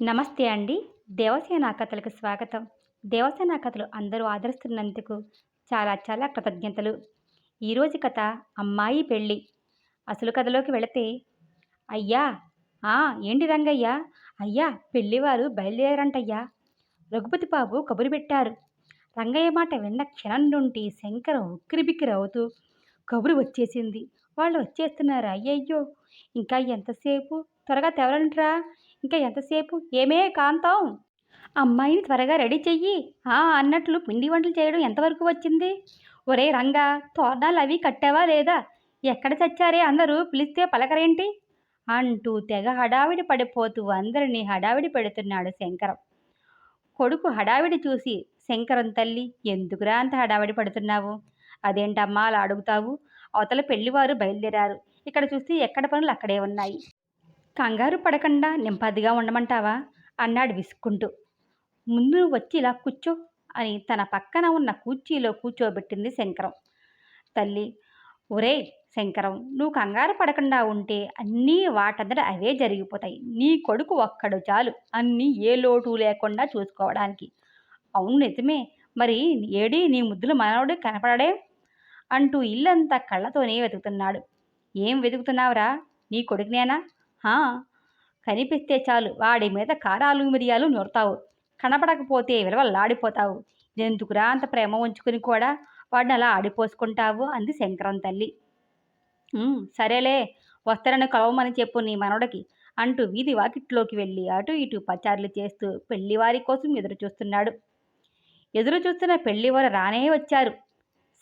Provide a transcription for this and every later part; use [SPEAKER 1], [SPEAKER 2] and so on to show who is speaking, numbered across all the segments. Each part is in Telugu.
[SPEAKER 1] నమస్తే అండి. దేవసేన కథలకు స్వాగతం. దేవసేన కథలు అందరూ ఆదరిస్తున్నందుకు చాలా చాలా కృతజ్ఞతలు. ఈరోజు కథ అమ్మాయి పెళ్ళి. అసలు కథలోకి వెళితే అయ్యా! ఆ ఏంటి రంగయ్య? అయ్యా పెళ్ళివారు బయలుదేరారంటయ్యా! రఘుపతి బాబు కబురు పెట్టారు. రంగయ్య మాట విన్న క్షణం నుండి శంకరం ఉక్కిరిబిక్కిరి అవుతూ కబురు వచ్చేసింది. వాళ్ళు వచ్చేస్తున్నారు? అయ్యయ్యో! ఇంకా ఎంతసేపు? త్వరగా తెవరంట్రా ఇంకా ఎంతసేపు? ఏమే కాంతం? అమ్మాయిని త్వరగా రెడీ చెయ్యి. ఆ అన్నట్లు పిండి వంటలు చేయడం ఎంతవరకు వచ్చింది? ఒరే రంగా తోరణాలు అవి కట్టావా లేదా? ఎక్కడ చచ్చారే అందరూ? పిలిస్తే పలకరేంటి? అంటూ తెగ హడావిడి పడిపోతూ అందరినీ హడావిడి పెడుతున్నాడు శంకరం. కొడుకు హడావిడి చూసి శంకరం తల్లి ఎందుకురా అంత హడావిడి పడుతున్నావు? అదేంటమ్మా అలా అడుగుతావు? అవతల పెళ్ళివారు బయలుదేరారు. ఇక్కడ చూస్తే ఎక్కడ పనులు అక్కడే ఉన్నాయి. కంగారు పడకుండా నింపాదిగా ఉండమంటావా? అన్నాడు విసుక్కుంటూ. ముందు నువ్వు వచ్చి ఇలా కూర్చో అని తన పక్కన ఉన్న కుర్చీలో కూర్చోబెట్టింది శంకరం. తల్లి ఒరే శంకరం నువ్వు కంగారు పడకుండా ఉంటే అన్నీ వాటందట అవే జరిగిపోతాయి. నీ కొడుకు ఒక్కడు చాలు అన్నీ ఏ లోటు లేకుండా చూసుకోవడానికి. అవును నిజమే మరి ఏడి నీ ముద్దులు మనవడు కనపడడే? అంటూ ఇల్లంతా కళ్ళతోనే వెతుకుతున్నాడు. ఏం వెతుకుతున్నావురా? నీ కొడుకునేనా? కనిపిస్తే చాలు. వాడి మీద కారాలు మిరియాలు నొరతావు. కనపడకపోతే విలవల్లాడిపోతావు. ఎందుకురా అంత ప్రేమ ఉంచుకుని కూడా వాడిని అలా ఆడిపోసుకుంటావు అంది శంకరం తల్లి. సరేలే వస్తారని కలవమని చెప్పు నీ మనవడికి అంటూ వీధి వాకిట్లోకి వెళ్ళి అటు ఇటు పచారులు చేస్తూ పెళ్ళివారి కోసం ఎదురు చూస్తున్నాడు ఎదురు చూస్తున్న పెళ్ళివారు రానే వచ్చారు.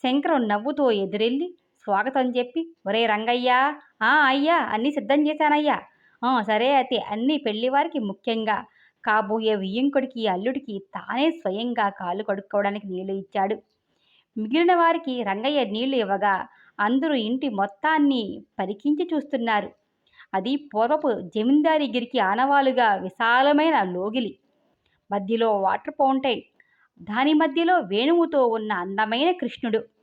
[SPEAKER 1] శంకరం నవ్వుతో ఎదురెళ్ళి స్వాగతం చెప్పి ఒరే రంగయ్యా ఆ అయ్యా అన్నీ సిద్ధం చేశానయ్యా. "ఆ, సరే అయితే అన్నీ పెళ్ళివారికి ముఖ్యంగా. కాబోయే వియ్యంకుడికి అల్లుడికి తానే స్వయంగా కాళ్ళు కడుక్కోవడానికి నీళ్ళు ఇచ్చాడు. మిగిలిన వారికి రంగయ్య నీళ్ళు ఇవ్వగా అందరూ ఇంటి మొత్తాన్ని పరికించి చూస్తున్నారు. అది పూర్వపు జమీందారి గిరికి ఆనవాలుగా విశాలమైన లోగిలి. మధ్యలో వాటర్ ఫౌంటైన్. దాని మధ్యలో వేణువుతో ఉన్న అందమైన కృష్ణుడు.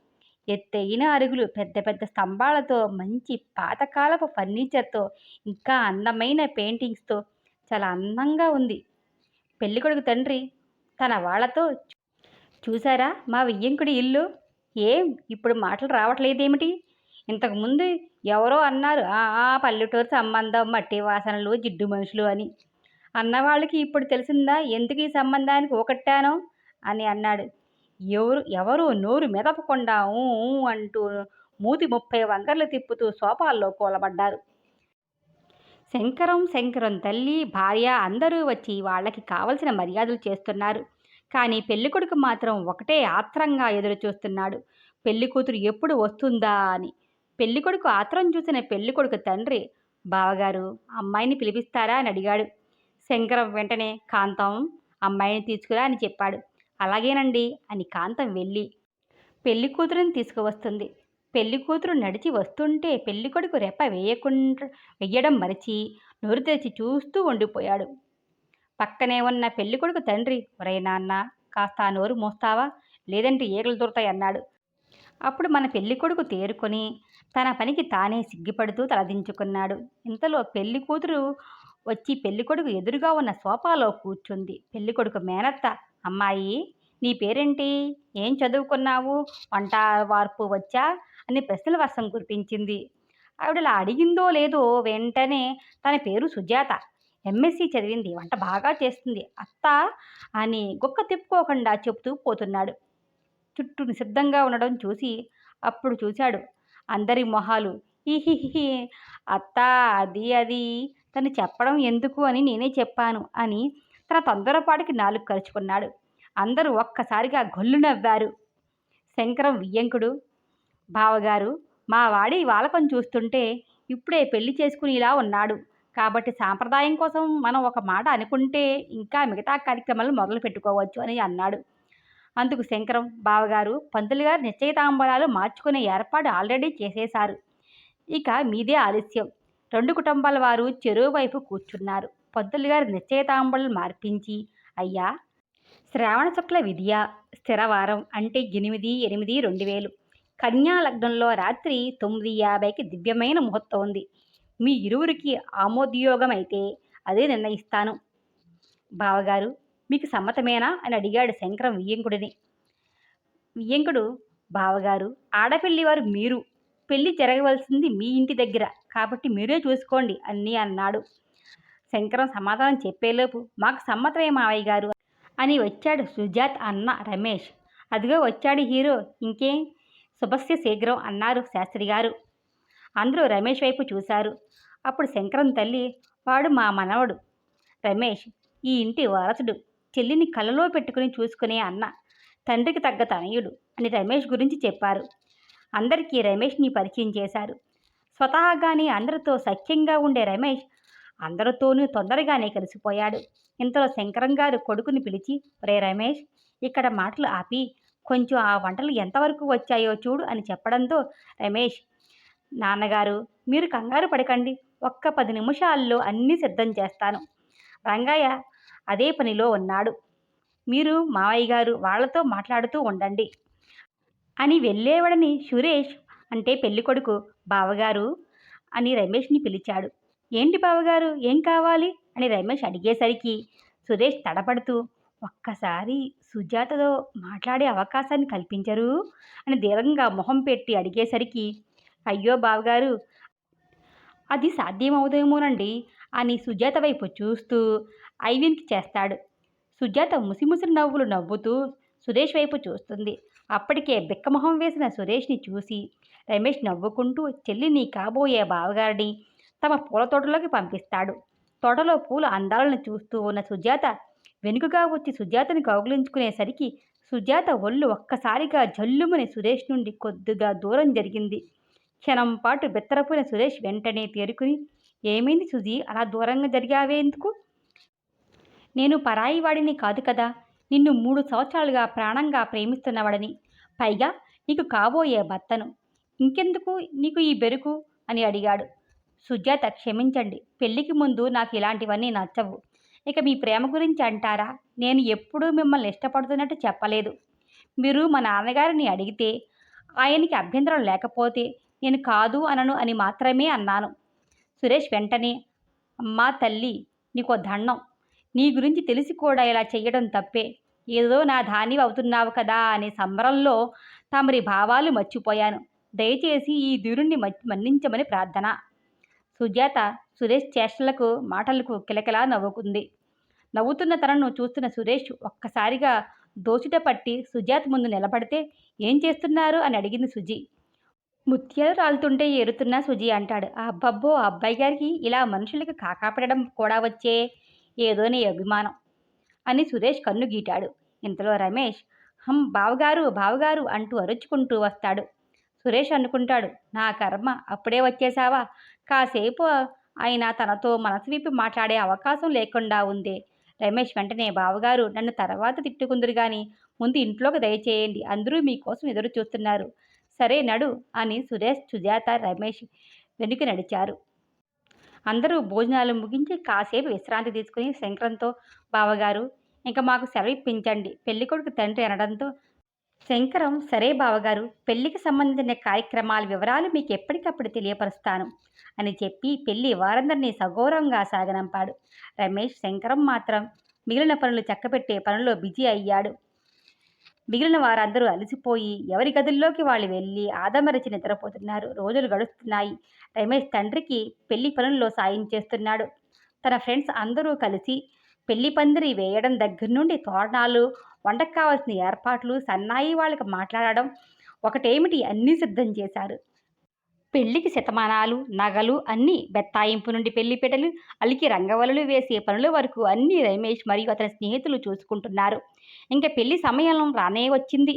[SPEAKER 1] ఎత్తైన అరుగులు పెద్ద పెద్ద స్తంభాలతో మంచి పాతకాలపు ఫర్నిచర్తో ఇంకా అందమైన పెయింటింగ్స్తో చాలా అందంగా ఉంది. పెళ్ళికొడుకు తండ్రి తన వాళ్ళతో చూసారా మా వియ్యంకుడి ఇల్లు? ఏం? ఇప్పుడు మాటలు రావట్లేదేమిటి? ఇంతకుముందు ఎవరో అన్నారు "ఆ, ఆ పల్లెటూరు సంబంధం మట్టి వాసనలు జిడ్డు మనుషులు అని. అన్నవాళ్ళకి ఇప్పుడు తెలిసిందా ఎందుకు ఈ సంబంధానికి ఒకట్టానో అని అన్నాడు. ఎవరు ఎవరు నోరు మెదపకుండా ఊ అంటూ మూతి ముప్పై వంకర్లు తిప్పుతూ సోఫాల్లో కూలబడ్డారు. శంకరం శంకరం తల్లి భార్య అందరూ వచ్చి వాళ్ళకి కావలసిన మర్యాదలు చేస్తున్నారు. కానీ పెళ్ళికొడుకు మాత్రం ఒకటే ఆత్రంగా ఎదురు చూస్తున్నాడు. పెళ్ళి కూతురు ఎప్పుడు వస్తుందా అని. పెళ్ళికొడుకు ఆత్రం చూసిన పెళ్ళికొడుకు తండ్రి బావగారు అమ్మాయిని పిలిపిస్తారా? అని అడిగాడు. శంకరం వెంటనే కాంతం అమ్మాయిని తీసుకురా అని చెప్పాడు. అలాగేనండి అని కాంతం వెళ్ళి పెళ్ళి కూతురుని తీసుకువస్తుంది. పెళ్ళి కూతురు నడిచి వస్తుంటే పెళ్ళికొడుకు రెప్ప వేయకుండా వెయ్యడం మరిచి నోరు తెరిచి చూస్తూ ఉండిపోయాడు. పక్కనే ఉన్న పెళ్ళికొడుకు తండ్రి ఒరే నాన్న కాస్త ఆ నోరు మోస్తావా? లేదంటే ఈగలు దొరుకుతాయి అన్నాడు. అప్పుడు మన పెళ్ళికొడుకు తేరుకొని తన పనికి తానే సిగ్గిపడుతూ తలదించుకున్నాడు. ఇంతలో పెళ్ళి కూతురు వచ్చి పెళ్ళికొడుకు ఎదురుగా ఉన్న సోఫాలో కూర్చుంది. పెళ్ళికొడుకు మేనత్త అమ్మాయి నీ పేరేంటి? ఏం చదువుకున్నావు? వంట వార్పు వచ్చా? అని ప్రశ్నల వర్షం కురిపించింది. ఆవిడ ఇలా అడిగిందో లేదో వెంటనే తన పేరు సుజాత. ఎంఎస్సి చదివింది వంట బాగా చేస్తుంది. అత్త అని గుక్క తిప్పుకోకుండా చెప్తూ పోతున్నాడు. చుట్టూ నిశ్శబ్దంగా ఉండడం చూసి అప్పుడు చూశాడు అందరి మొహాలు. హిహిహి అత్త అది అది. తను చెప్పడం ఎందుకు అని నేనే చెప్పాను అని తన తొందరపాటికి నాలుగు కరుచుకున్నాడు. అందరూ ఒక్కసారిగా గొల్లు నవ్వారు. శంకరం వియ్యంకుడు బావగారు మా వాడి వాలకం చూస్తుంటే ఇప్పుడే పెళ్ళి చేసుకునేలా ఉన్నాడు. కాబట్టి సాంప్రదాయం కోసం మనం ఒక మాట అనుకుంటే ఇంకా మిగతా కార్యక్రమాలు మొదలు పెట్టుకోవచ్చు అని అన్నాడు. అందుకు శంకరం బావగారు పంతులు గారు నిశ్చయితాంబరాలు మార్చుకునే ఏర్పాటు ఆల్రెడీ చేసేశారు. ఇక మీదే ఆలస్యం. రెండు కుటుంబాల వారు చెరువు వైపు కూర్చున్నారు. పంతులు గారు నిశ్చయితాంబరాలు మార్పించి అయ్యా శ్రావణ శుక్ల విద్య స్థిరవారం అంటే ఎనిమిది ఎనిమిది రెండు వేలు. కన్యా లగ్నంలో రాత్రి తొమ్మిది యాభైకి దివ్యమైన ముహూర్తం ఉంది. మీ ఇరువురికి ఆమోదయోగం అయితే అదే నిర్ణయిస్తాను. బావగారు మీకు సమ్మతమేనా? అని అడిగాడు శంకరం వియ్యంకుడిని. వియ్యంకుడు బావగారు ఆడపిల్లివారు మీరు. పెళ్ళి జరగవలసింది మీ ఇంటి దగ్గర. కాబట్టి మీరే చూసుకోండి అన్నీ అన్నాడు. శంకరం సమాధానం చెప్పేలోపు మాకు సమ్మతమే మావయ్య గారు అని వచ్చాడు సుజాత్ అన్న రమేష్. అదిగో వచ్చాడు హీరో. ఇంకేం శుభస్య శీఘ్రం అన్నారు శాస్త్రి గారు అందరూ రమేష్ వైపు చూశారు. అప్పుడు శంకరం తల్లి వాడు మా మనవడు. రమేష్ ఈ ఇంటి వారసుడు. చెల్లిని కళ్ళలో పెట్టుకుని చూసుకునే అన్న. తండ్రికి తగ్గ తనయుడు అని రమేష్ గురించి చెప్పారు. అందరికీ రమేష్ని పరిచయం చేశారు. స్వతహాగానే అందరితో సఖ్యంగా ఉండే రమేష్ అందరితోనూ తొందరగానే కలిసిపోయాడు. ఇంతలో శంకరం గారు కొడుకుని పిలిచి రే రమేష్ ఇక్కడ మాటలు ఆపి కొంచెం ఆ వంటలు ఎంతవరకు వచ్చాయో చూడు అని చెప్పడంతో రమేష్ నాన్నగారు మీరు కంగారు పడకండి ఒక్క పది నిమిషాల్లో అన్నీ సిద్ధం చేస్తాను. రంగయ్య అదే పనిలో ఉన్నాడు. మీరు మావయ్య గారు వాళ్ళతో మాట్లాడుతూ ఉండండి అని వెళ్ళేవాడని సురేష్ అంటే పెళ్ళికొడుకు బావగారు అని రమేష్ని పిలిచాడు. ఏంటి బావగారు? ఏం కావాలి? అని రమేష్ అడిగేసరికి సురేష్ తడపడుతూ ఒక్కసారి సుజాతతో మాట్లాడే అవకాశాన్ని కల్పించరు? అని దీర్ఘంగా మొహం పెట్టి అడిగేసరికి అయ్యో బావగారు అది సాధ్యమవుదేమోనండి అని సుజాత వైపు చూస్తూ ఐవిన్కి చేస్తాడు. సుజాత ముసిముసి నవ్వులు నవ్వుతూ సురేష్ వైపు చూస్తుంది. అప్పటికే బిక్కమొహం వేసిన సురేష్ని చూసి రమేష్ నవ్వుకుంటూ చెల్లిని కాబోయే బావగారిని తమ పూల తోటలోకి పంపిస్తాడు. తోటలో పూల అందాలను చూస్తూ ఉన్న సుజాత వెనుకగా వచ్చి సుజాతని కౌగులించుకునేసరికి సుజాత ఒళ్ళు ఒక్కసారిగా జల్లుమని సురేష్ నుండి కొద్దిగా దూరం జరిగింది. క్షణం పాటు బెత్తరపోయిన సురేష్ వెంటనే తేరుకుని ఏమైంది సుజీ? అలా దూరంగా జరిగావే ఎందుకు? నేను పరాయి వాడిని కాదు కదా. నిన్ను మూడు సంవత్సరాలుగా ప్రాణంగా ప్రేమిస్తున్నవాడని. పైగా నీకు కాబోయే భర్తను. ఇంకెందుకు నీకు ఈ బెరుకు? అని అడిగాడు. సుజాత క్షమించండి. పెళ్ళికి ముందు నాకు ఇలాంటివన్నీ నచ్చవు. ఇక మీ ప్రేమ గురించి అంటారా? నేను ఎప్పుడూ మిమ్మల్ని ఇష్టపడుతున్నట్టు చెప్పలేదు. మీరు మా నాన్నగారిని అడిగితే ఆయనకి అభ్యంతరం లేకపోతే నేను కాదు అనను అని మాత్రమే అన్నాను. సురేష్ వెంటనే అమ్మా తల్లి నీకో దండం. నీ గురించి తెలిసి కూడా ఇలా చేయడం తప్పే. ఏదో నా దానివి అవుతున్నావు కదా అనే సంబరంలో తమరి భావాలు మర్చిపోయాను. దయచేసి ఈ దూరుణ్ణి మన్నించమని ప్రార్థన. సుజాత సురేష్ చేష్టలకు మాటలకు కిలకిలా నవ్వుకుంది. నవ్వుతున్న తనను చూస్తున్న సురేష్ ఒక్కసారిగా దోచిట పట్టి సుజాత ముందు నిలబడితే ఏం చేస్తున్నారు అని అడిగింది సుజి. ముత్యాలు రాలుతుంటే ఏరుతున్న సుజి అంటాడు. ఆ అబ్బబ్బో ఆ అబ్బాయి గారికి ఇలా మనుషులకి కాకాపడడం కూడా వచ్చే ఏదో నీ అభిమానం అని సురేష్ కన్ను గీటాడు. ఇంతలో రమేష్ హం బావగారు బావగారు అంటూ అరుచుకుంటూ వస్తాడు. సురేష్ అనుకుంటాడు నా కర్మ అప్పుడే వచ్చేసావా కాసేపు ఆయన తనతో మనసు విప్పి మాట్లాడే అవకాశం లేకుండా ఉంది. రమేష్ వెంటనే బావగారు నన్ను తర్వాత తిట్టుకుందరు కానీ ముందు ఇంట్లోకి దయచేయండి. అందరూ మీకోసం ఎదురు చూస్తున్నారు. సరే నడు అని సురేష్ సుజాత రమేష్ వెనుక నడిచారు. అందరూ భోజనాలు ముగించి కాసేపు విశ్రాంతి తీసుకుని శంకరంతో బావగారు ఇంకా మాకు సెలవు ఇప్పించండి పెళ్ళికొడుకు తండ్రి అనడంతో శంకరం సరే బావగారు పెళ్ళికి సంబంధించిన కార్యక్రమాల వివరాలు మీకు ఎప్పటికప్పుడు తెలియపరుస్తాను అని చెప్పి పెళ్ళి వారందరినీ సగౌరవంగా సాగనంపాడు. రమేష్ శంకరం మాత్రం మిగిలిన పనులు చక్కబెట్టే పనుల్లో బిజీ అయ్యాడు. మిగిలిన వారందరూ అలసిపోయి ఎవరి గదుల్లోకి వాళ్ళు వెళ్ళి ఆదమరచి నిద్రపోతున్నారు. రోజులు గడుస్తున్నాయి. రమేష్ తండ్రికి పెళ్ళి పనుల్లో సాయం చేస్తున్నాడు. తన ఫ్రెండ్స్ అందరూ కలిసి పెళ్ళి పందిరి వేయడం దగ్గర నుండి తోరణాలు వంటకు కావాల్సిన ఏర్పాట్లు సన్నాయి వాళ్ళకి మాట్లాడడం ఒకటేమిటి అన్నీ సిద్ధం చేశారు. పెళ్ళికి శతమానాలు నగలు అన్నీ బెత్తాయింపు నుండి పెళ్ళిపీటలు అలికి రంగవలలు వేసే పనుల వరకు అన్నీ రమేష్ మరియు అతని స్నేహితులు చూసుకుంటున్నారు. ఇంకా పెళ్ళి సమయం రానే వచ్చింది.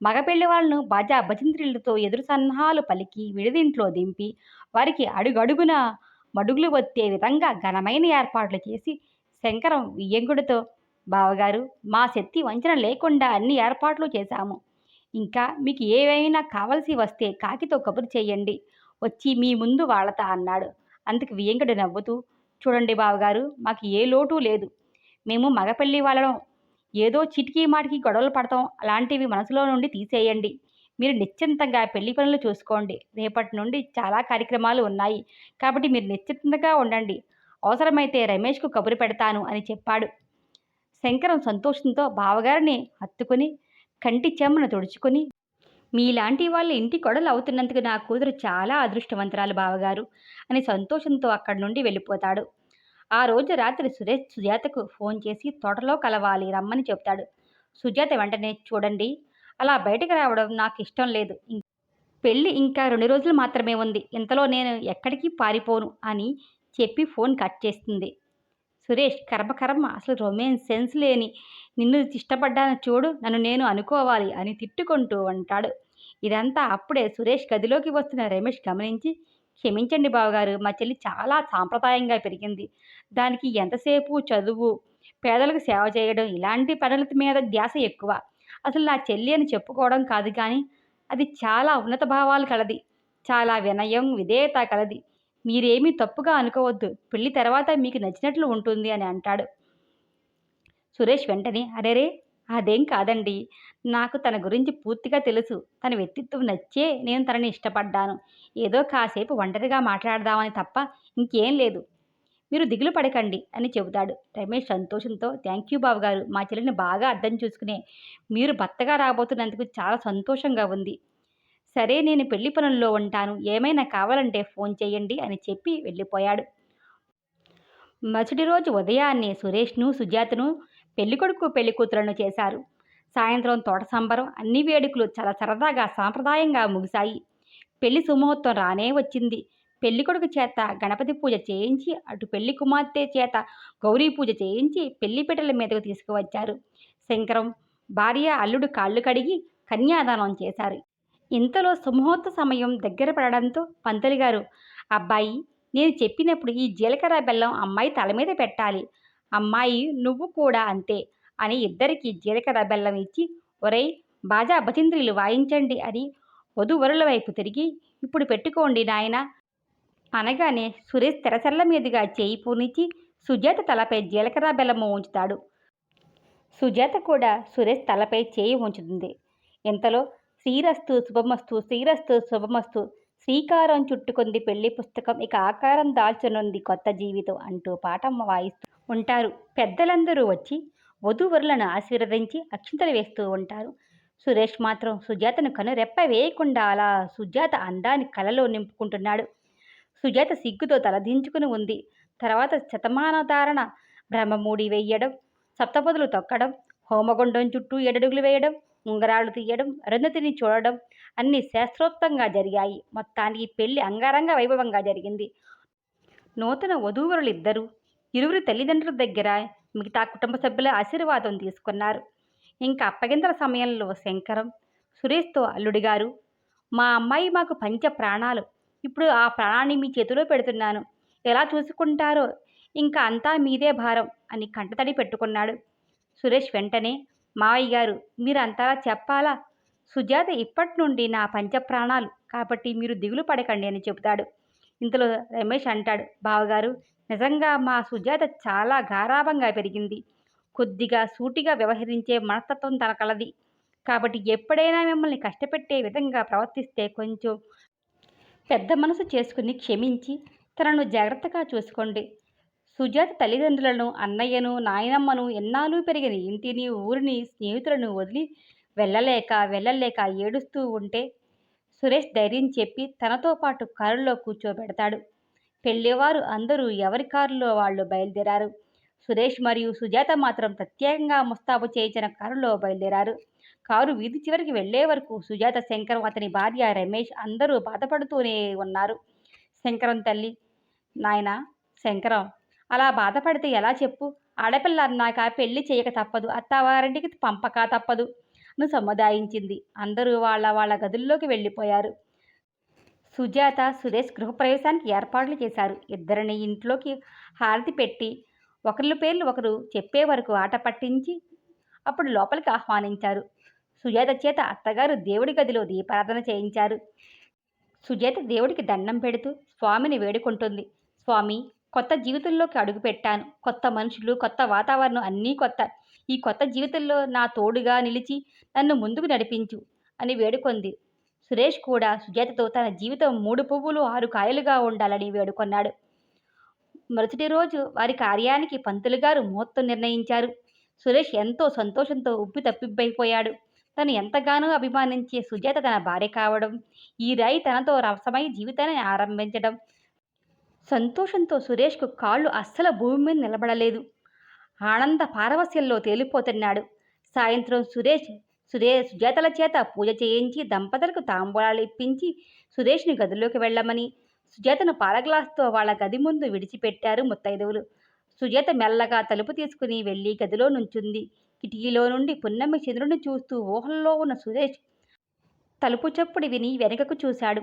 [SPEAKER 1] మగ పెళ్ళి వాళ్ళను బాజా భజంత్రిలతో ఎదురు సన్నాహాలు పలికి విడిదింట్లో దింపి వారికి అడుగడుగున మడుగులు వచ్చే విధంగా ఘనమైన ఏర్పాట్లు చేసి శంకరం వియ్యంగుడితో బావగారు మా శక్తి వంచన లేకుండా అన్ని ఏర్పాట్లు చేశాము. ఇంకా మీకు ఏవైనా కావలసి వస్తే కాకితో కబురు చేయండి. వచ్చి మీ ముందు వాళ్ళతా అన్నాడు. అందుకు వియ్యంకుడు నవ్వుతూ చూడండి బావగారు మాకు ఏ లోటు లేదు. మేము మగపెళ్ళి వాళ్ళం. ఏదో చిటికీ మాటికి గొడవలు పడతాం. అలాంటివి మనసులో నుండి తీసేయండి. మీరు నిశ్చింతంగా పెళ్ళి పనులు చూసుకోండి. రేపటి నుండి చాలా కార్యక్రమాలు ఉన్నాయి. కాబట్టి మీరు నిశ్చింతగా ఉండండి. అవసరమైతే రమేష్కు కబురు పెడతాను అని చెప్పాడు. శంకరం సంతోషంతో బావగారిని హత్తుకొని కంటి చెమ్మను తుడుచుకొని మీలాంటి వాళ్ళ ఇంటి కొడలు అవుతున్నందుకు నా కూతురు చాలా అదృష్టవంతురాలు బావగారు అని సంతోషంతో అక్కడి నుండి వెళ్ళిపోతాడు. ఆ రోజు రాత్రి సురేష్ సుజాతకు ఫోన్ చేసి తోటలో కలవాలి రమ్మని చెప్తాడు. సుజాత వెంటనే చూడండి అలా బయటకు రావడం నాకు ఇష్టం లేదు. పెళ్ళి ఇంకా రెండు రోజులు మాత్రమే ఉంది. ఇంతలో నేను ఎక్కడికి పారిపోను అని చెప్పి ఫోన్ కట్ చేస్తుంది. సురేష్ కర్మ కర్మ అసలు రొమాన్స్ సెన్స్ లేని. నిన్ను ఇష్టపడ్డాను చూడు నన్ను నేను అనుకోవాలి అని తిట్టుకుంటూ అంటాడు ఇదంతా అప్పుడే సురేష్ గదిలోకి వస్తున్న రమేష్ గమనించి క్షమించండి బావగారు మా చెల్లి చాలా సాంప్రదాయంగా పెరిగింది. దానికి ఎంతసేపు చదువు పేదలకు సేవ చేయడం ఇలాంటి పనుల మీద ధ్యాస ఎక్కువ. అసలు నా చెల్లి అని చెప్పుకోవడం కాదు కానీ అది చాలా ఉన్నత భావాలు కలది. చాలా వినయం విధేయత కలది. మీరేమీ తప్పుగా అనుకోవద్దు. పెళ్ళి తర్వాత మీకు నచ్చినట్లు ఉంటుంది అని అంటాడు. సురేష్ వెంటనే అరేరే అదేం కాదండి. నాకు తన గురించి పూర్తిగా తెలుసు. తన వ్యక్తిత్వం నచ్చే నేను తనని ఇష్టపడ్డాను. ఏదో కాసేపు ఒంటరిగా మాట్లాడదామని తప్ప ఇంకేం లేదు. మీరు దిగులు పడకండి అని చెబుతాడు. రమేష్ సంతోషంతో థ్యాంక్ యూ బాబు గారు మా చెల్లిని బాగా అర్థం చూసుకునే మీరు భర్తగా రాబోతున్నందుకు చాలా సంతోషంగా ఉంది. సరే నేను పెళ్ళి పనుల్లో ఉంటాను. ఏమైనా కావాలంటే ఫోన్ చేయండి అని చెప్పి వెళ్ళిపోయాడు. మరుసటి రోజు ఉదయాన్నే సురేష్ను సుజాతను పెళ్ళికొడుకు పెళ్ళికూతురులను చేశారు. సాయంత్రం తోట సంబరం అన్ని వేడుకలు చాలా సరదాగా సాంప్రదాయంగా ముగిశాయి. పెళ్ళి సుముహూర్తం రానే వచ్చింది. పెళ్ళికొడుకు చేత గణపతి పూజ చేయించి అటు పెళ్ళి కుమార్తె చేత గౌరీ పూజ చేయించి పెళ్ళిపీటల మీదకు తీసుకువచ్చారు. శంకరం భార్య అల్లుడు కాళ్ళు కడిగి కన్యాదానం చేశారు. ఇంతలో సుముహూర్త సమయం దగ్గర పడడంతో పంతులు గారు అబ్బాయి నేను చెప్పినప్పుడు ఈ జీలకర్ర బెల్లం అమ్మాయి తల మీద పెట్టాలి. అమ్మాయి నువ్వు కూడా అంతే అని ఇద్దరికి జీలకర్ర బెల్లం ఇచ్చి ఒరేయ్ బాజా బతింద్రీలు వాయించండి అని వధువరుల వైపు తిరిగి ఇప్పుడు పెట్టుకోండి నాయన అనగానే సురేష్ తెరచెల్ల మీదుగా చేయి పూనిచ్చి సుజాత తలపై జీలకర్ర బెల్లము ఉంచుతాడు. సుజాత కూడా సురేష్ తలపై చేయి ఉంచుతుంది. ఇంతలో శ్రీరస్తు శుభమస్తు శ్రీరస్తు శుభమస్తు. శ్రీకారం చుట్టుకుంది పెళ్ళి పుస్తకం ఇక ఆకారం దాల్చనుంది కొత్త జీవితం అంటూ పాఠం వాయిస్తూ ఉంటారు. పెద్దలందరూ వచ్చి వధూవరులను ఆశీర్వదించి అక్షింతలు వేస్తూ ఉంటారు. సురేష్ మాత్రం సుజాతను కను రెప్ప వేయకుండా అలా సుజాత అందాన్ని కలలో నింపుకుంటున్నాడు. సుజాత సిగ్గుతో తలదించుకుని ఉంది. తర్వాత శతమానధారణ బ్రహ్మమూడి వేయడం సప్తపదులు తొక్కడం హోమగుండం చుట్టూ ఎడడుగులు వేయడం ఉంగరాలు తీయడం అరుంధతిని చూడడం అన్ని శాస్త్రోక్తంగా జరిగాయి. మొత్తానికి పెళ్ళి అంగరంగ వైభవంగా జరిగింది. నూతన వధూవరులిద్దరూ ఇరువురి తల్లిదండ్రుల దగ్గర మిగతా కుటుంబ సభ్యుల ఆశీర్వాదం తీసుకున్నారు. ఇంకా అప్పగింతల సమయంలో శంకరం సురేష్తో అల్లుడి గారు మా అమ్మాయి మాకు పంచ ప్రాణాలు. ఇప్పుడు ఆ ప్రాణాన్ని మీ చేతిలో పెడుతున్నాను. ఎలా చూసుకుంటారో? ఇంకా అంతా మీదే భారం అని కంటతడి పెట్టుకున్నాడు. సురేష్ వెంటనే మావయ్య గారు మీరు అంతలా చెప్పాలా? సుజాత ఇప్పటి నుండి నా పంచ ప్రాణాలు కాబట్టి మీరు దిగులు పడకండి అని చెబుతాడు. ఇంతలో రమేష్ అంటాడు బావగారు నిజంగా మా సుజాత చాలా గారాభంగా పెరిగింది. కొద్దిగా సూటిగా వ్యవహరించే మనస్తత్వం తన కలది. కాబట్టి ఎప్పుడైనా మిమ్మల్ని కష్టపెట్టే విధంగా ప్రవర్తిస్తే కొంచెం పెద్ద మనసు చేసుకుని క్షమించి తనను జాగ్రత్తగా చూసుకోండి. సుజాత తల్లిదండ్రులను అన్నయ్యను నాయనమ్మను ఎన్నాళ్ళు పెరిగిన ఇంటిని ఊరిని స్నేహితులను వదిలి వెళ్ళలేక వెళ్ళలేక ఏడుస్తూ ఉంటే సురేష్ ధైర్యం చెప్పి తనతో పాటు కారులో కూర్చోబెడతాడు. పెళ్ళివారు అందరూ ఎవరి కారులో వాళ్ళు బయలుదేరారు? సురేష్ మరియు సుజాత మాత్రం ప్రత్యేకంగా ముస్తాబు చేయించిన కారులో బయలుదేరారు. కారు వీధి చివరికి వెళ్ళే వరకు సుజాత శంకరం అతని భార్య రమేష్ అందరూ బాధపడుతూనే ఉన్నారు. శంకరం తల్లి నాయన శంకరం అలా బాధపడితే ఎలా చెప్పు? ఆడపిల్ల అన్నాక పెళ్ళి చేయక తప్పదు. అత్తవారింటికి పంపక తప్పదు. ను సముదాయించింది. అందరూ వాళ్ళ వాళ్ళ గదుల్లోకి వెళ్ళిపోయారు. సుజాత సురేష్ గృహప్రవేశానికి ఏర్పాట్లు చేశారు. ఇద్దరిని ఇంట్లోకి హారతి పెట్టి ఒకరి పేర్లు ఒకరు చెప్పే వరకు ఆట పట్టించి అప్పుడు లోపలికి ఆహ్వానించారు. సుజాత చేత అత్తగారు దేవుడి గదిలో దీపారాధన చేయించారు. సుజాత దేవుడికి దండం పెడుతూ స్వామిని వేడుకుంటుంది. స్వామి కొత్త జీవితంలోకి అడుగుపెట్టాను కొత్త మనుషులు కొత్త వాతావరణం అన్నీ కొత్త. ఈ కొత్త జీవితంలో నా తోడుగా నిలిచి నన్ను ముందుకు నడిపించు అని వేడుకొంది. సురేష్ కూడా సుజాతతో తన జీవితం మూడు పువ్వులు ఆరు కాయలుగా ఉండాలని వేడుకొన్నాడు. మరుసటి రోజు వారి కార్యానికి పంతులు గారు ముహూర్తం నిర్ణయించారు. సురేష్ ఎంతో సంతోషంతో ఉబ్బి తప్పిబ్బైపోయాడు తను ఎంతగానో అభిమానించే సుజాత తన భార్య కావడం ఈ రాయి తనతో రసమై జీవితాన్ని ఆరంభించడం సంతోషంతో సురేష్కు కాళ్ళు అస్సలు భూమి మీద నిలబడలేదు. ఆనంద పారవస్యంలో తేలిపోతున్నాడు. సాయంత్రం సురేష్ సురే సుజాతల చేత పూజ చేయించి దంపతులకు తాంబూలాలు ఇప్పించి సురేష్ని గదిలోకి వెళ్ళమని సుజాతను పారగ్లాస్తో వాళ్ళ గది ముందు విడిచిపెట్టారు ముత్తైదువులు. సుజాత మెల్లగా తలుపు తీసుకుని వెళ్ళి గదిలో నుంచుంది. కిటికీలో నుండి పున్నమి చంద్రుని చూస్తూ ఊహల్లో ఉన్న సురేష్ తలుపు చప్పుడు విని వెనుకకు చూశాడు.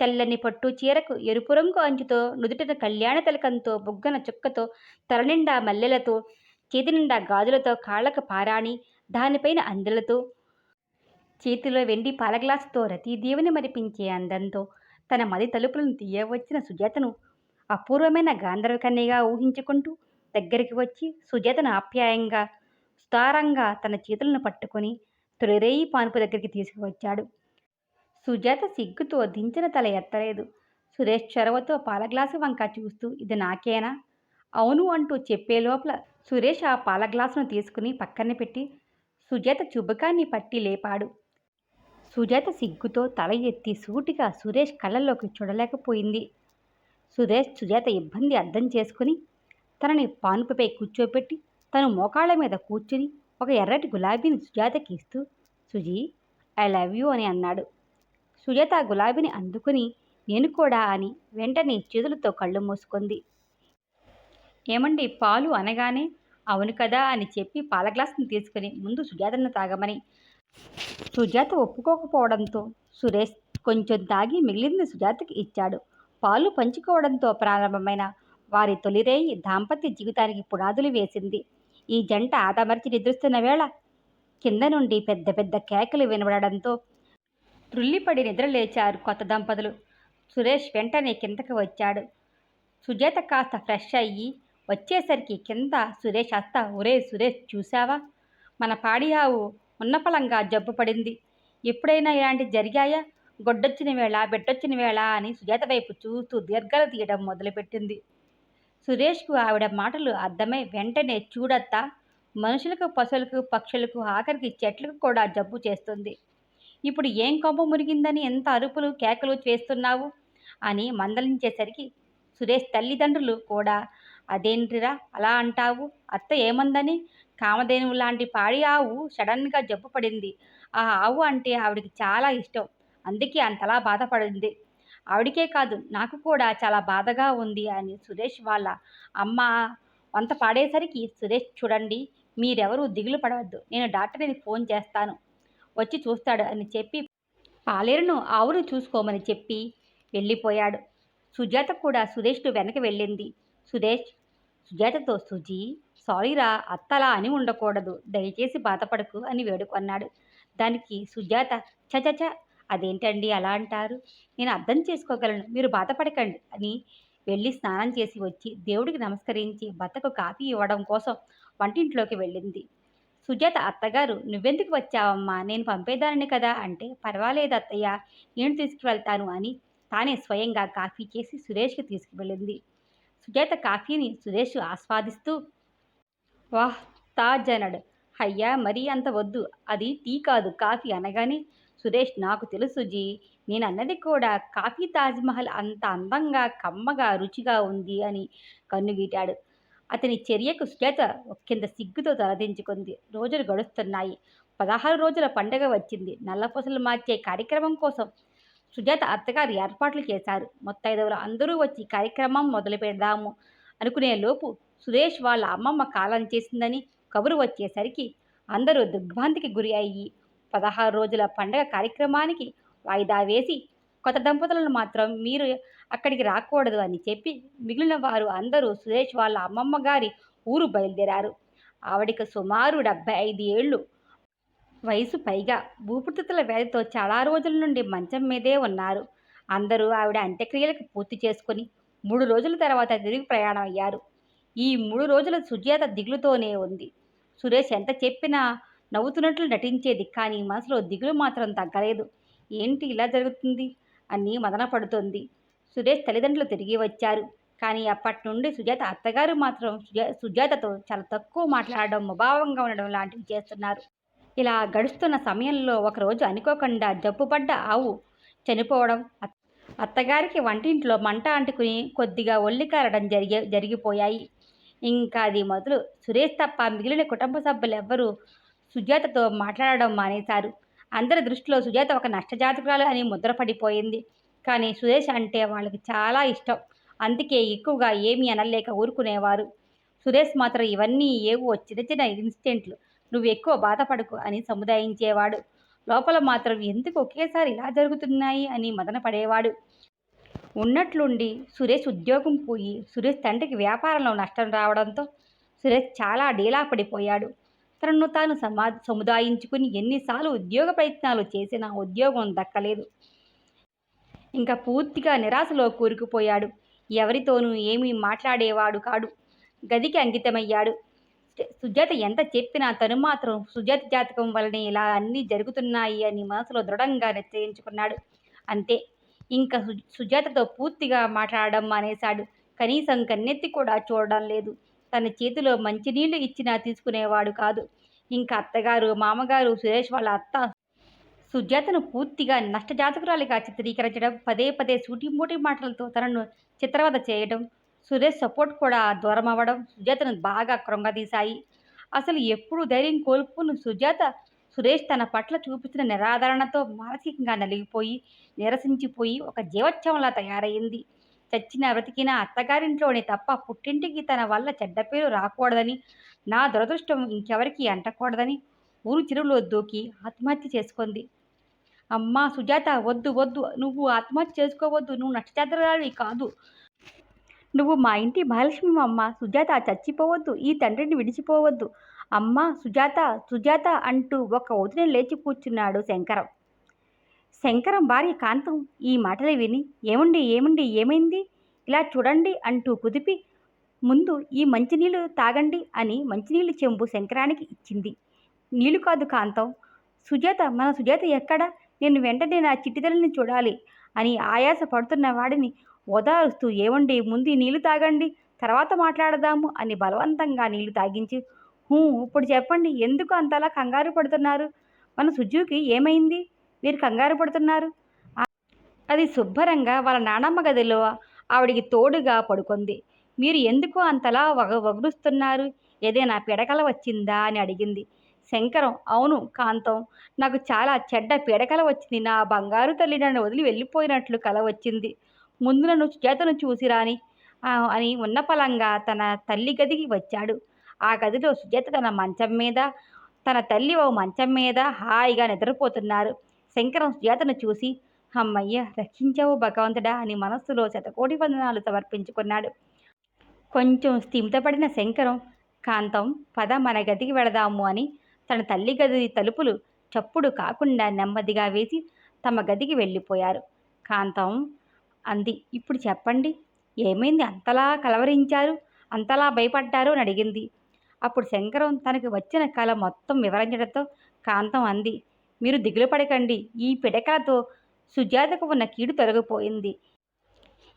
[SPEAKER 1] తెల్లని పట్టు చీరకు ఎరుపు రంగు అంచుతో నుదుటిన కళ్యాణ తిలకంతో బుగ్గన చుక్కతో తలనిండా మల్లెలతో చేతి నిండా గాజులతో కాళ్ళకు పారాణి దానిపైన అందెలతో చేతిలో వెండి పాలగ్లాసుతో రతీదేవిని మరిపించే అందంతో తన మది తలుపులను తీయవచ్చిన సుజాతను అపూర్వమైన గాంధర్వ కన్యగా ఊహించుకుంటూ దగ్గరికి వచ్చి సుజాతను ఆప్యాయంగా సుతారంగా తన చేతులను పట్టుకొని తొలిరేయి పానుపు దగ్గరికి తీసుకువచ్చాడు. సుజాత సిగ్గుతో దించిన తల ఎత్తలేదు. సురేష్ చొరవతో పాలగ్లాసు వంక చూస్తూ ఇది నాకేనా? అవును అంటూ చెప్పే లోపల సురేష్ ఆ పాలగ్లాసును తీసుకుని పక్కన పెట్టి సుజాత చుబకాన్ని పట్టి లేపాడు. సుజాత సిగ్గుతో తల ఎత్తి సూటిగా సురేష్ కళ్ళల్లోకి చూడలేకపోయింది. సురేష్ సుజాత ఇబ్బంది అర్థం చేసుకుని తనని పానుపుపై కూర్చోపెట్టి తను మోకాళ్ళ మీద కూర్చుని ఒక ఎర్రటి గులాబీని సుజాతకి ఇస్తూ సుజీ ఐ లవ్ యూ అని అన్నాడు. సుజాత గులాబీని అందుకుని నేను కూడా అని వెంటనే చేతులతో కళ్ళు మూసుకుంది. ఏమండి పాలు అనగానే అవును కదా అని చెప్పి పాల గ్లాసుని తీసుకుని ముందు సుజాతను తాగమని. సుజాత ఒప్పుకోకపోవడంతో సురేష్ కొంచెం తాగి మిగిలింది సుజాతకి ఇచ్చాడు. పాలు పంచుకోవడంతో ప్రారంభమైన వారి తొలిరేయి దాంపత్య జీవితానికి పునాదులు వేసింది. ఈ జంట ఆదమర్చి నిద్రిస్తున్న వేళ కింద నుండి పెద్ద పెద్ద కేకలు వినబడడంతో త్రుల్లిపడి నిద్రలేచారు కొత్త దంపతులు. సురేష్ వెంటనే కిందకి వచ్చాడు. సుజాత కాస్త ఫ్రెష్ అయ్యి వచ్చేసరికి కింద సురేష్ అత్త ఒరే సురేష్ చూసావా మన పాడి ఆవు ఉన్నపలంగా జబ్బు పడింది. ఎప్పుడైనా ఇలాంటివి జరిగాయా? గొడ్డొచ్చిన వేళ బిడ్డొచ్చిన వేళ అని సుజాత వైపు చూస్తూ దీర్ఘాలు తీయడం మొదలుపెట్టింది. సురేష్కు ఆవిడ మాటలు అర్థమై వెంటనే చూడత్తా మనుషులకు పశువులకు పక్షులకు ఆఖరికి చెట్లకు కూడా జబ్బు చేస్తుంది. ఇప్పుడు ఏం కొంప మురిగిందని ఎంత అరుపులు కేకలు చేస్తున్నావు? అని మందలించేసరికి సురేష్ తల్లిదండ్రులు కూడా అదేంటిరా అలా అంటావు? అత్త ఏమందని? కామధేనువు లాంటి పాడి ఆవు సడన్గా జబ్బు పడింది. ఆ ఆవు అంటే ఆవిడికి చాలా ఇష్టం. అందుకే అంతలా బాధపడింది. ఆవిడికే కాదు నాకు కూడా చాలా బాధగా ఉంది అని సురేష్ వాళ్ళ అమ్మ వంత పాడేసరికి సురేష్ చూడండి మీరెవరూ దిగులు పడవద్దు. నేను డాక్టర్ని ఫోన్ చేస్తాను. వచ్చి చూస్తాడు అని చెప్పి పాలేరును ఆవును చూసుకోమని చెప్పి వెళ్ళిపోయాడు. సుజాత కూడా సుదేష్ను వెనక వెళ్ళింది. సుదేష్ సుజాతతో సుజీ సారీరా అత్తలా అని ఉండకూడదు. దయచేసి బాధపడకు అని వేడుకొన్నాడు. దానికి సుజాత చచచ అదేంటండి అలా అంటారు? నేను అర్థం చేసుకోగలను. మీరు బాధపడకండి అని వెళ్ళి స్నానం చేసి వచ్చి దేవుడికి నమస్కరించి భర్తకు కాఫీ ఇవ్వడం కోసం వంటింట్లోకి వెళ్ళింది. సుజాత అత్తగారు నువ్వెందుకు వచ్చావమ్మా? నేను పంపేదానిని కదా. అంటే పర్వాలేదు అత్తయ్య నేను తీసుకువెళ్తాను అని తానే స్వయంగా కాఫీ చేసి సురేష్కి తీసుకువెళ్ళింది. సుజాత కాఫీని సురేష్ ఆస్వాదిస్తూ వాహ్ తాజ్ అన్నాడు అయ్యా మరీ అంత వద్దు. అది టీ కాదు కాఫీ అనగానే సురేష్ నాకు తెలుసు జీ నేను అన్నది కూడా కాఫీ తాజ్మహల్ అంత అందంగా కమ్మగా రుచిగా ఉంది అని కన్నుగీటాడు అతని చర్యకు సుజాత కింద సిగ్గుతో తలదించుకుంది. రోజులు గడుస్తున్నాయి. పదహారు రోజుల పండగ వచ్చింది. నల్లపూసలు మార్చే కార్యక్రమం కోసం సుజాత అత్తగారు ఏర్పాట్లు చేశారు. మొత్తైదవులు అందరూ వచ్చి కార్యక్రమం మొదలు పెడదాము అనుకునే లోపు సురేష్ వాళ్ళ అమ్మమ్మ కాలం చేసిందని కబురు వచ్చేసరికి అందరూ దిగ్భ్రాంతికి గురి అయ్యి పదహారు రోజుల పండగ కార్యక్రమానికి వాయిదా వేసి కొత్త దంపతులను మాత్రం మీరు అక్కడికి రాకూడదు అని చెప్పి మిగిలిన వారు అందరూ సురేష్ వాళ్ళ అమ్మమ్మ గారి ఊరు బయలుదేరారు. ఆవిడకి సుమారు డెబ్బై ఐదు ఏళ్ళు. వయసు పైగా ఊపిరితిత్తుల వ్యాధితో చాలా రోజుల నుండి మంచం మీదే ఉన్నారు. అందరూ ఆవిడ అంత్యక్రియలకు పూర్తి చేసుకుని మూడు రోజుల తర్వాత తిరిగి ప్రయాణం అయ్యారు. ఈ మూడు రోజుల సుజాత దిగులుతోనే ఉంది. సురేష్ ఎంత చెప్పినా నవ్వుతున్నట్లు నటించేది కానీ మనసులో దిగులు మాత్రం తగ్గలేదు. ఏంటి ఇలా జరుగుతుంది? అని మదన పడుతోంది. సురేష్ తల్లిదండ్రులు తిరిగి వచ్చారు. కానీ అప్పటి నుండి సుజాత అత్తగారు మాత్రం సుజా సుజాతతో చాలా తక్కువ మాట్లాడడం ముభావంగా ఉండడం లాంటివి చేస్తున్నారు. ఇలా గడుస్తున్న సమయంలో ఒకరోజు అనుకోకుండా జబ్బుపడ్డ ఆవు చనిపోవడం అత్తగారికి వంటింట్లో మంట అంటుకుని కొద్దిగా ఒళ్ళి కారడం జరిగే జరిగిపోయాయి. ఇంకా అది మొదలు సురేష్ తప్ప మిగిలిన కుటుంబ సభ్యులు ఎవ్వరూ సుజాతతో మాట్లాడడం మానేశారు. అందరి దృష్టిలో సుజాత ఒక నష్టజాతకురాలు అని ముద్రపడిపోయింది. కానీ సురేష్ అంటే వాళ్ళకి చాలా ఇష్టం. అందుకే ఎక్కువగా ఏమీ అనలేక ఊరుకునేవారు. సురేష్ మాత్రం ఇవన్నీ ఏవో చిన్న చిన్న ఇన్సిడెంట్లు. నువ్వు ఎక్కువ బాధపడకు అని సముదాయించేవాడు. లోపల మాత్రం ఎందుకు ఒకేసారి ఇలా జరుగుతున్నాయి అని మదన పడేవాడు ఉన్నట్లుండి సురేష్ ఉద్యోగం పోయి సురేష్ తండ్రికి వ్యాపారంలో నష్టం రావడంతో సురేష్ చాలా డీలా పడిపోయాడు. తనను తాను సమా సముదాయించుకుని ఎన్నిసార్లు ఉద్యోగ ప్రయత్నాలు చేసినా ఉద్యోగం దక్కలేదు. ఇంకా పూర్తిగా నిరాశలో కూరుకుపోయాడు. ఎవరితోనూ ఏమీ మాట్లాడేవాడు కాడు. గదికి అంకితమయ్యాడు. సుజాత ఎంత చెప్పినా తను మాత్రం సుజాత జాతకం వలనే ఇలా అన్నీ జరుగుతున్నాయి అని మనసులో దృఢంగా నిశ్చయించుకున్నాడు. అంతే. ఇంకా సు సుజాతతో పూర్తిగా మాట్లాడడం మానేశాడు. కనీసం కన్నెత్తి కూడా చూడడం లేదు. తన చేతిలో మంచినీళ్ళు ఇచ్చినా తీసుకునేవాడు కాదు. ఇంకా అత్తగారు మామగారు సురేష్ వాళ్ళ అత్త సుజాతను పూర్తిగా నష్టజాతకురాలిగా చిత్రీకరించడం పదే పదే సూటిమూటి మాటలతో తనను చిత్రవద చేయడం సురేష్ సపోర్ట్ కూడా దూరం అవ్వడం సుజాతను బాగా కృంగదీశాయి. అసలు ఎప్పుడు ధైర్యం కోల్పోను సుజాత? సురేష్ తన పట్ల చూపించిన నిరాదరణతో మానసికంగా నలిగిపోయి నిరసించిపోయి ఒక జీవోత్సవంలా తయారైంది చచ్చిన బ్రతికిన అత్తగారింట్లోనే తప్ప పుట్టింటికి తన వల్ల చెడ్డ పేరు రాకూడదని నా దురదృష్టం ఇంకెవరికి అంటకూడదని ఊరు చెరువులో దూకి ఆత్మహత్య చేసుకుంది. అమ్మా సుజాత వద్దు వద్దు. నువ్వు ఆత్మహత్య చేసుకోవద్దు. నువ్వు నష్టచాత్రాలి కాదు. నువ్వు మా ఇంటి మహాలక్ష్మి అమ్మ. సుజాత చచ్చిపోవద్దు. ఈ తండ్రిని విడిచిపోవద్దు. అమ్మ సుజాత సుజాత అంటూ ఒక వదిన లేచి కూర్చున్నాడు శంకరం. శంకరం భార్య కాంతం ఈ మాటలు విని ఏమండి ఏమండి ఏమైంది? ఇలా చూడండి అంటూ కుదిపి ముందు ఈ మంచినీళ్ళు తాగండి అని మంచినీళ్ళు చెంబు శంకరానికి ఇచ్చింది. నీళ్ళు కాదు కాంతం. సుజాత మన సుజాత ఎక్కడ? నేను వెంటనే నా చిట్టితల్లిని చూడాలి అని ఆయాస పడుతున్న వాడిని ఓదారుస్తూ ఏమండి ముందు నీళ్ళు తాగండి తర్వాత మాట్లాడదాము అని బలవంతంగా నీళ్ళు తాగించి హూ ఇప్పుడు చెప్పండి ఎందుకు అంతలా కంగారు పడుతున్నారు? మన సుజుకి ఏమైంది? మీరు కంగారు పడుతున్నారు? అది శుభ్రంగా వాళ్ళ నానమ్మ గదిలో ఆవిడికి తోడుగా పడుకుంది. మీరు ఎందుకు అంతలా వగ వగురుస్తున్నారు? ఏదైనా పిడకల వచ్చిందా? అని అడిగింది. శంకరం అవును కాంతం. నాకు చాలా చెడ్డ పీడకల వచ్చింది. నా బంగారు తల్లి నన్ను వదిలి వెళ్ళిపోయినట్లు కల వచ్చింది. ముందు నన్ను చేతను చూసిరాని అని ఉన్న పలంగా తన తల్లి గదికి వచ్చాడు. ఆ గదిలో సుజాత తన మంచం మీద తన తల్లి ఓ మంచం మీద హాయిగా నిద్రపోతున్నారు. శంకరం సుజాతను చూసి అమ్మయ్య రక్షించావు భగవంతుడా అని మనస్సులో శతకోటి వందనాలు సమర్పించుకున్నాడు. కొంచెం స్థిమితపడిన శంకరం కాంతం పద మన గదికి వెళదాము అని తన తల్లి గది తలుపులు చప్పుడు కాకుండా నెమ్మదిగా వేసి తమ గదికి వెళ్ళిపోయారు. కాంతం అంది ఇప్పుడు చెప్పండి ఏమైంది? అంతలా కలవరించారు? అంతలా భయపడ్డారు? అని అడిగింది. అప్పుడు శంకరం తనకి వచ్చిన కళ మొత్తం వివరించడంతో కాంతం అంది మీరు దిగులు పడకండి. ఈ పిడకలతో సుజాతకు ఉన్న కీడు తొలగిపోయింది.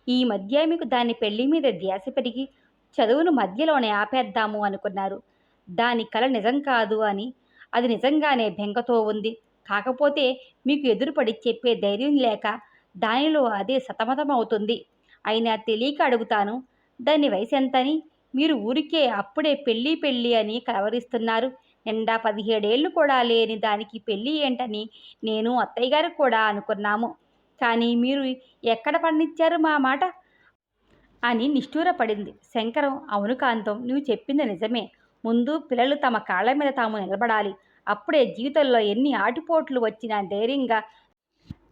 [SPEAKER 1] ఈ మధ్య మీకు దాని పెళ్ళి మీద ధ్యాస పెరిగి చదువును మధ్యలోనే ఆపేద్దాము అనుకున్నారు. దాని కల నిజం కాదు అని అది నిజంగానే బెంగతో ఉంది. కాకపోతే మీకు ఎదురుపడి చెప్పే ధైర్యం లేక దానిలో అదే సతమతమవుతుంది. అయినా తెలియక అడుగుతాను దాని వయసు ఎంతని? మీరు ఊరికే అప్పుడే పెళ్ళి పెళ్ళి అని కలవరిస్తున్నారు. నిండా పదిహేడేళ్ళు కూడా లేని దానికి పెళ్ళి ఏంటని నేను అత్తయ్య గారు కూడా అనుకున్నాము. కానీ మీరు ఎక్కడ పండించారు మా మాట? అని నిష్ఠూరపడింది. శంకరం అవును కాంతం నువ్వు చెప్పింది నిజమే. ముందు పిల్లలు తమ కాళ్ళ మీద తాము నిలబడాలి. అప్పుడే జీవితంలో ఎన్ని ఆటుపోట్లు వచ్చినా ధైర్యంగా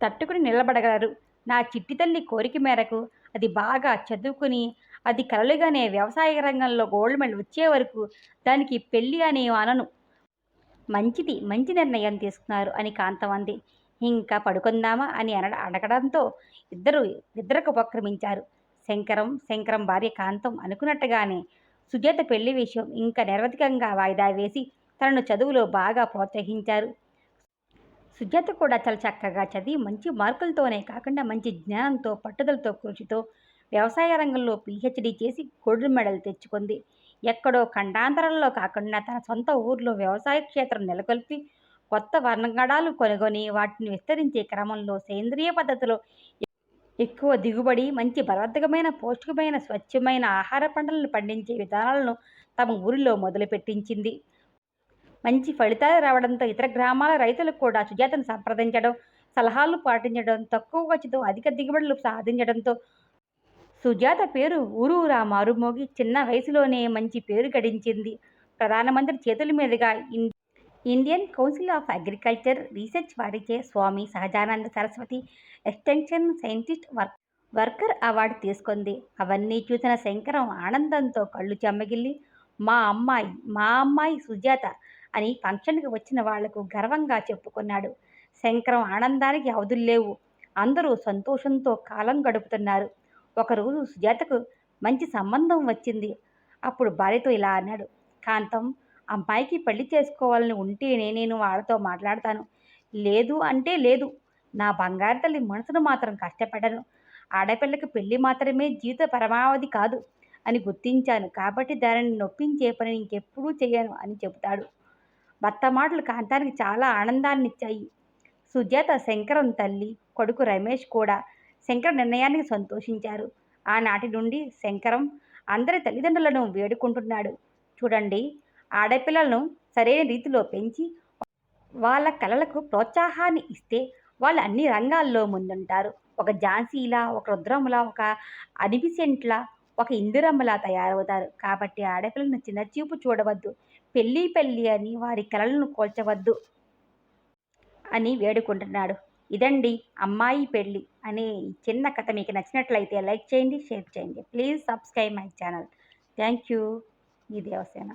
[SPEAKER 1] తట్టుకుని నిలబడగలరు. నా చిట్టి తల్లి కోరిక మేరకు అది బాగా చదువుకుని అది కలలుగానే వ్యవసాయ రంగంలో గోల్డ్ మెడల్ వచ్చే వరకు దానికి పెళ్ళి అనే అనను. మంచిది మంచి నిర్ణయం తీసుకున్నారు అని కాంతం ఇంకా పడుకుందామా అని అన అడగడంతో ఇద్దరు నిద్రకు ఉపక్రమించారు. శంకరం శంకరం భార్య కాంతం అనుకున్నట్టుగానే సుజాత పెళ్ళి విషయం ఇంకా నిరవధికంగా వాయిదా వేసి తనను చదువులో బాగా ప్రోత్సహించారు. సుజాత కూడా చాలా చక్కగా చదివి మంచి మార్కులతోనే కాకుండా మంచి జ్ఞానంతో పట్టుదలతో కృషితో వ్యవసాయ రంగంలో పీహెచ్డీ చేసి గోల్డ్ మెడల్ తెచ్చుకుంది. ఎక్కడో ఖండాంతరంలో కాకుండా తన సొంత ఊర్లో వ్యవసాయ క్షేత్రం నెలకొల్పి కొత్త వర్ణగడాలు కొనుగొని వాటిని విస్తరించే క్రమంలో సేంద్రియ పద్ధతిలో ఎక్కువ దిగుబడి మంచి బలవర్ధకమైన పౌష్టికమైన స్వచ్ఛమైన ఆహార పంటలను పండించే విధానాలను తమ ఊరిలో మొదలుపెట్టించింది. మంచి ఫలితాలు రావడంతో ఇతర గ్రామాల రైతులకు కూడా సుజాతను సంప్రదించడం సలహాలు పాటించడం తక్కువ ఖర్చుతో అధిక దిగుబడులు సాధించడంతో సుజాత పేరు ఊరూరా మారుమోగి చిన్న వయసులోనే మంచి పేరు గడించింది. ప్రధానమంత్రి చేతుల మీదుగా in Indian council of agriculture research వారిచే Swami Sahajananda Saraswati extension scientist work worker award తీసుకుంది. అవన్నీ చూసిన శంకరం ఆనందంతో కళ్ళు చెమ్మగిల్లి మా అమ్మాయి మా అమ్మాయి సుజాత అని ఫంక్షన్కి వచ్చిన వాళ్ళకు గర్వంగా చెప్పుకున్నాడు. శంకరం ఆనందానికి అవధులు లేవు. అందరూ సంతోషంతో కాలం గడుపుతున్నారు. ఒకరోజు సుజాతకు మంచి సంబంధం వచ్చింది. అప్పుడు భార్యతో ఇలా అన్నాడు కాంతం అబ్బాయికి పెళ్ళి చేసుకోవాలని ఉంటేనే నేను వాళ్ళతో మాట్లాడతాను. లేదు అంటే లేదు. నా బంగారు తల్లి మనసును మాత్రం కష్టపడను ఆడపిల్లకి పెళ్ళి మాత్రమే జీవిత పరమావధి కాదు అని గుర్తించాను. కాబట్టి దానిని నొప్పించే పని ఇంకెప్పుడూ చేయను అని చెబుతాడు. భర్త మాటలు కాంతానికి చాలా ఆనందాన్నిచ్చాయి. సుజాత శంకరం తల్లి కొడుకు రమేష్ కూడా శంకర్ నిర్ణయానికి సంతోషించారు. ఆనాటి నుండి శంకరం అందరి తల్లిదండ్రులను వేడుకుంటున్నాడు. చూడండి ఆడపిల్లలను సరైన రీతిలో పెంచి వాళ్ళ కళలకు ప్రోత్సాహాన్ని ఇస్తే వాళ్ళు అన్ని రంగాల్లో ముందుంటారు. ఒక ఝాన్సీలా ఒక రుద్రములా ఒక అనిబిసెంట్లా ఒక ఇందిరమ్మలా తయారవుతారు. కాబట్టి ఆడపిల్లను చిన్నచూపు చూడవద్దు. పెళ్ళి పెళ్ళి అని వారి కళలను కోల్చవద్దు అని వేడుకుంటున్నాడు. ఇదండి అమ్మాయి పెళ్ళి అనే చిన్న కథ. మీకు నచ్చినట్లయితే లైక్ చేయండి షేర్ చేయండి. Please subscribe my channel. Thank you. ఈ దేవసేన.